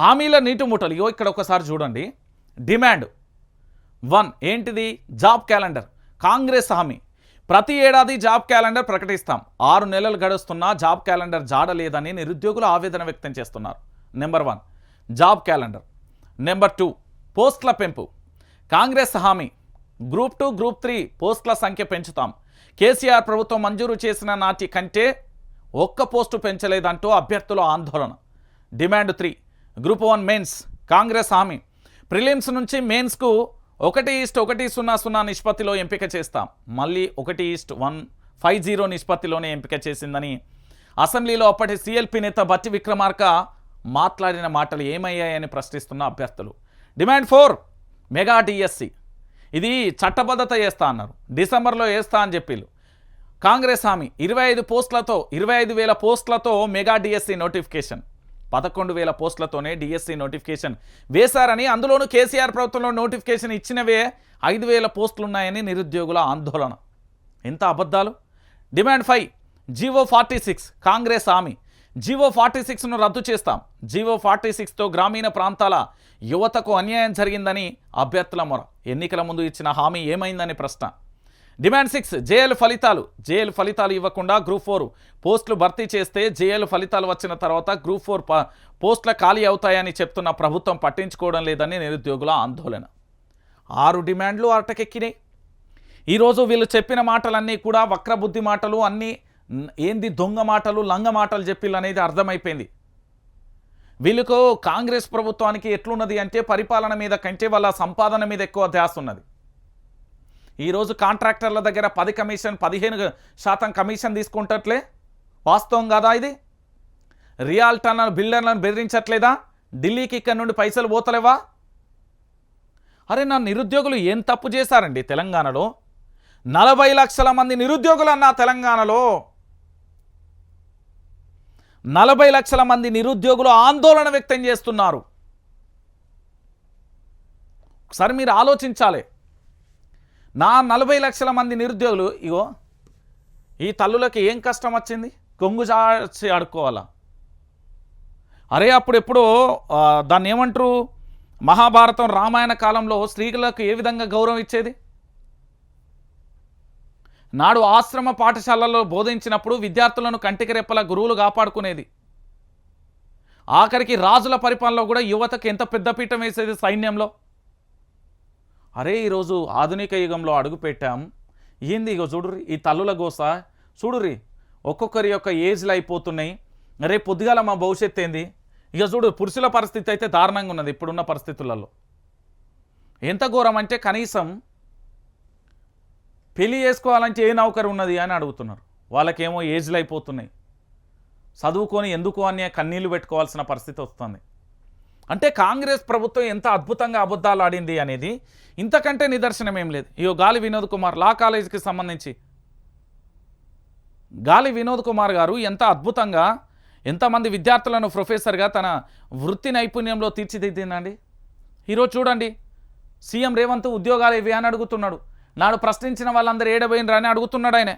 హామీల నీటి మూటలు ఇగో ఇక్కడ ఒకసారి చూడండి. డిమాండ్. వన్ ఏంటిది? Job calendar. కాంగ్రెస్ హామీ. ప్రతి ఏడాది జాబ్ క్యాలెండర్ ప్రకటిస్తాం. ఆరు నెలలు గడుస్తున్నా జాబ్ క్యాలెండర్ జాడలేదని నిరుద్యోగులు ఆవేదన వ్యక్తం చేస్తున్నారు. Number one job calendar. Number two పోస్టుల పెంపు. కాంగ్రెస్ హామీ. గ్రూప్ టూ గ్రూప్ త్రీ పోస్టుల సంఖ్య పెంచుతాం. కేసీఆర్ ప్రభుత్వం మంజూరు చేసిన నాటి కంటే ఒక్క పోస్టు పెంచలేదంటూ అభ్యర్థుల ఆందోళన. Demand three group one mains Congress హామీ. ప్రిలిమ్స్ నుంచి మెయిన్స్కు ఒకటి ఈస్ట్ ఒకటి సున్నా సున్నా నిష్పత్తిలో ఎంపిక చేస్తాం. మళ్ళీ ఒకటి is to one five zero నిష్పత్తిలోనే ఎంపిక చేసిందని అసెంబ్లీలో అప్పటి సిఎల్పి నేత బట్టి విక్రమార్క మాట్లాడిన మాటలు ఏమయ్యాయని ప్రశ్నిస్తున్న అభ్యర్థులు. డిమాండ్ ఫోర్ మెగా డిఎస్సి ఇది చట్టబద్ధత వేస్తా అన్నారు. డిసెంబర్లో వేస్తా అని చెప్పిళ్ళు. కాంగ్రెస్ హామీ ఇరవై ఐదు పోస్టులతో ఇరవై ఐదు వేల పోస్టులతో మెగా డిఎస్సి నోటిఫికేషన్. పదకొండు వేల పోస్టులతోనే డిఎస్సి నోటిఫికేషన్ వేశారని అందులోనూ కేసీఆర్ ప్రభుత్వంలో నోటిఫికేషన్ ఇచ్చినవే ఐదు వేల పోస్టులున్నాయని నిరుద్యోగుల ఆందోళన. ఎంత అబద్ధాలు? Demand five GO forty six Congress హామీ. జీవో ఫార్టీ సిక్స్ను రద్దు చేస్తాం. జీవో ఫార్టీ సిక్స్తో గ్రామీణ ప్రాంతాల యువతకు అన్యాయం జరిగిందని అభ్యర్థుల మొర. ఎన్నికల ముందు ఇచ్చిన హామీ ఏమైందని ప్రశ్న. డిమాండ్ సిక్స్ జేఎల్ ఫలితాలు. జేఎల్ ఫలితాలు ఇవ్వకుండా గ్రూప్ ఫోర్ పోస్టులు భర్తీ చేస్తే జేఎల్ ఫలితాలు వచ్చిన తర్వాత గ్రూప్ ఫోర్ పోస్టుల ఖాళీ అవుతాయని చెప్తున్న ప్రభుత్వం పట్టించుకోవడం లేదని నిరుద్యోగుల ఆందోళన. ఆరు డిమాండ్లు అటకెక్కినాయి ఈరోజు వీళ్ళు చెప్పిన మాటలన్నీ కూడా వక్రబుద్ధి మాటలు అన్నీ ఏంది దొంగ మాటలు లంగ మాటలు చెప్పిళ్ళు అనేది అర్థమైపోయింది. వీళ్ళకు కాంగ్రెస్ ప్రభుత్వానికి ఎట్లున్నది అంటే పరిపాలన మీద కంటే వాళ్ళ సంపాదన మీద ఎక్కువ ధ్యాస ఉన్నది. ఈరోజు కాంట్రాక్టర్ల దగ్గర పది కమిషన్ పదిహేను శాతం కమిషన్ తీసుకుంటట్లే? వాస్తవం కదా ఇది? రియాల్టర్లను బిల్డర్లను బెదిరించట్లేదా? ఢిల్లీకి ఇక్కడ నుండి పైసలు పోతలేవా? అరే నా నిరుద్యోగులు ఏం తప్పు చేశారండి తెలంగాణలో? నలభై లక్షల మంది నిరుద్యోగులు అన్న తెలంగాణలో? నలభై లక్షల మంది నిరుద్యోగులు ఆందోళన వ్యక్తం చేస్తున్నారు. ఒకసారి మీరు ఆలోచించాలి. నా నలభై లక్షల మంది నిరుద్యోగులు ఇగో ఈ తల్లులకి ఏం కష్టం వచ్చింది? కొంగు చాచి ఆడుకోవాలా? అరే అప్పుడు ఎప్పుడో దాన్ని ఏమంటారు? మహాభారతం రామాయణ కాలంలో స్త్రీలకు ఏ విధంగా గౌరవం ఇచ్చేది? నాడు ఆశ్రమ పాఠశాలల్లో బోధించినప్పుడు విద్యార్థులను కంటికి రెప్పల గురువులు కాపాడుకునేది. ఆఖరికి రాజుల పరిపాలనలో కూడా యువతకు ఎంత పెద్దపీఠం వేసేది సైన్యంలో? అరే ఈరోజు ఆధునిక యుగంలో అడుగుపెట్టాం ఏంది ఇగో చూడుర్రి ఈ తల్లుల గోస? చూడుర్రి ఒక్కొక్కరి యొక్క ఏజ్లు అయిపోతున్నాయి. రేపు పొద్దుగాల మా భవిష్యత్తు ఏంది? ఇక చూడు పురుషుల పరిస్థితి అయితే దారుణంగా ఉన్నది ఇప్పుడున్న పరిస్థితులలో. ఎంత ఘోరం అంటే కనీసం పెళ్ళి చేసుకోవాలంటే ఏ నౌకరు ఉన్నది అని అడుగుతున్నారు. వాళ్ళకేమో ఏజ్లు అయిపోతున్నాయి. చదువుకొని ఎందుకు అని కన్నీళ్ళు పెట్టుకోవాల్సిన పరిస్థితి వస్తుంది. అంటే కాంగ్రెస్ ప్రభుత్వం ఎంత అద్భుతంగా అబద్ధాలు ఆడింది అనేది ఇంతకంటే నిదర్శనం ఏం లేదు. ఇయో గాలి వినోద్ కుమార్ లా కాలేజీకి సంబంధించి. గాలి వినోద్ కుమార్ గారు ఎంత అద్భుతంగా ఎంతమంది విద్యార్థులను ప్రొఫెసర్గా తన వృత్తి నైపుణ్యంలో తీర్చిదిద్దిందండి. ఈరోజు చూడండి సీఎం రేవంత్ ఉద్యోగాలు ఇవి అని అడుగుతున్నాడు. నాడు ప్రశ్నించిన వాళ్ళందరూ ఏడబోయినరా అని అడుగుతున్నాడు ఆయన.